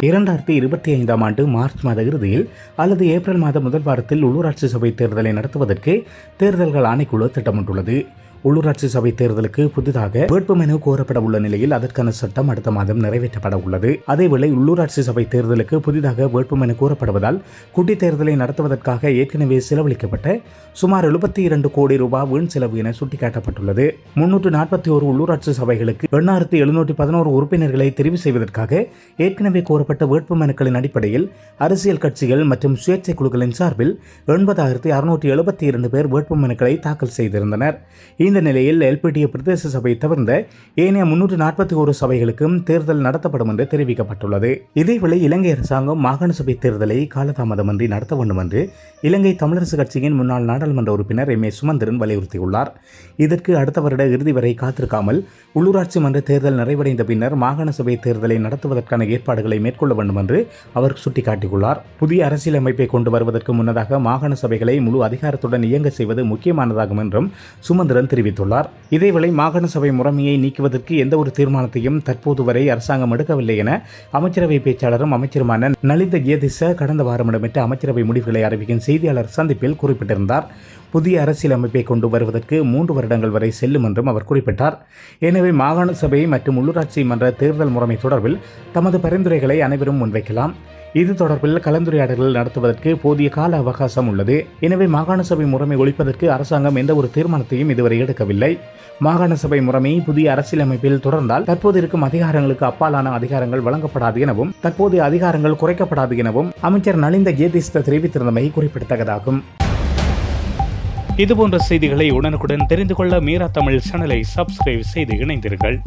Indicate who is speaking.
Speaker 1: இரண்டாயிரத்தி இருபத்தி ஐந்தாம் ஆண்டு மார்ச் மாத இறுதியில் அல்லது ஏப்ரல் மாத முதல் வாரத்தில் உள்ளூராட்சி சபை தேர்தலை நடத்துவதற்கு தேர்தல்கள் ஆணைக்குழு திட்டமிட்டுள்ளது. உள்ளூராட்சி சபை தேர்தலுக்கு புதிதாக வேட்புமனு கோரப்பட உள்ள நிலையில் அதற்கான சட்டம் அடுத்த மாதம் நிறைவேற்றப்பட உள்ளது. அதேவேளை உள்ளூராட்சி சபை தேர்தலுக்கு புதிதாக வேட்புமனு கோரப்படுவதால் குட்டி தேர்தலை நடத்துவதற்காக ஏற்கனவே செலவழிக்கப்பட்ட சுமார் எழுபத்தி இரண்டு கோடி ரூபாய் வீண் செலவு என சுட்டிக்காட்டப்பட்டுள்ளது. முன்னூற்று நாற்பத்தி ஒரு உள்ளூராட்சி சபைகளுக்கு எண்ணாயிரத்தி எழுநூற்றி பதினோரு உறுப்பினர்களை தெரிவு செய்வதற்காக ஏற்கனவே கோரப்பட்ட வேட்புமனுக்களின் அடிப்படையில் அரசியல் கட்சிகள் மற்றும் சுயேட்சை குழுக்களின் சார்பில் எண்பதாயிரத்தி அறுநூற்றி எழுபத்தி இரண்டு பேர் வேட்புமனுக்களை தாக்கல் செய்திருந்தனர். இந்த நிலையில் எல்பிடிய பிரதேச சபை தவிர்ந்த ஏனைய முன்னூற்று நாற்பத்தி ஒரு சபைகளுக்கும் தேர்தல் நடத்தப்படும் என்று தெரிவிக்கப்பட்டுள்ளது. இதேவேளை இலங்கை அரசாங்கம் மாகாண சபை தேர்தலை காலதாமதமின்றி நடத்த வேண்டும் என்று இலங்கை தமிழரசு கட்சியின் முன்னாள் நாடாளுமன்ற உறுப்பினர் எம் ஏ சுமந்திரன் வலியுறுத்தியுள்ளார். இதற்கு அடுத்த வருட இறுதி வரை காத்திருக்காமல் உள்ளூராட்சி மன்ற தேர்தல் நிறைவடைந்த பின்னர் மாகாண சபை தேர்தலை நடத்துவதற்கான ஏற்பாடுகளை மேற்கொள்ள வேண்டும் என்று அவர் சுட்டிக்காட்டியுள்ளார். புதிய அரசியலமைப்பை கொண்டு வருவதற்கு முன்னதாக மாகாண சபைகளை முழு அதிகாரத்துடன் இயங்க செய்வது முக்கியமானதாகும் என்றும் சுமந்திரன் தெரிவித்துள்ளார். இதேவேளை மாகாண சபை முறைமையை நீக்குவதற்கு எந்த ஒரு தீர்மானத்தையும் தற்போது வரை அரசாங்கம் எடுக்கவில்லை என அமைச்சரவை பேச்சாளரும் அமைச்சருமான நலிந்த ஜியதிச கடந்த வாரம் இடம்பெற்ற அமைச்சரவை முடிவுகளை அறிவிக்கும் செய்தியாளர் சந்திப்பில் குறிப்பிட்டிருந்தார். புதிய அரசியல் அமைப்பை கொண்டு வருவதற்கு மூன்று வருடங்கள் வரை செல்லும் என்றும் அவர் குறிப்பிட்டார். எனவே மாகாண சபை மற்றும் உள்ளூராட்சி மன்ற தேர்தல் முறைமை தொடர்பில் தமது பரிந்துரைகளை அனைவரும் முன்வைக்கலாம். இது தொடர்பில் கலந்துரையாடல்கள் நடத்துவதற்கு போதிய கால அவகாசம் உள்ளது. எனவே மாகாண சபை முறைமை ஒழிப்பதற்கு அரசாங்கம் எந்த ஒரு தீர்மானத்தையும் இதுவரை எடுக்கவில்லை. மாகாண சபை முறைமை புதிய அரசியலமைப்பில் தொடர்ந்தால் தற்போது இருக்கும் அதிகாரங்களுக்கு அப்பாலான அதிகாரங்கள் வழங்கப்படாது எனவும் தற்போதைய அதிகாரங்கள் குறைக்கப்படாது எனவும் அமைச்சர் நலிந்த ஜேதிஸ்த தெரிவித்திருந்தமை குறிப்பிடத்தக்கதாகும். இதுபோன்ற செய்திகளை உடனுக்குடன் தெரிந்து கொள்ள மீரா தமிழ் சேனலை சப்ஸ்கிரைப் செய்து இணைந்தீர்கள்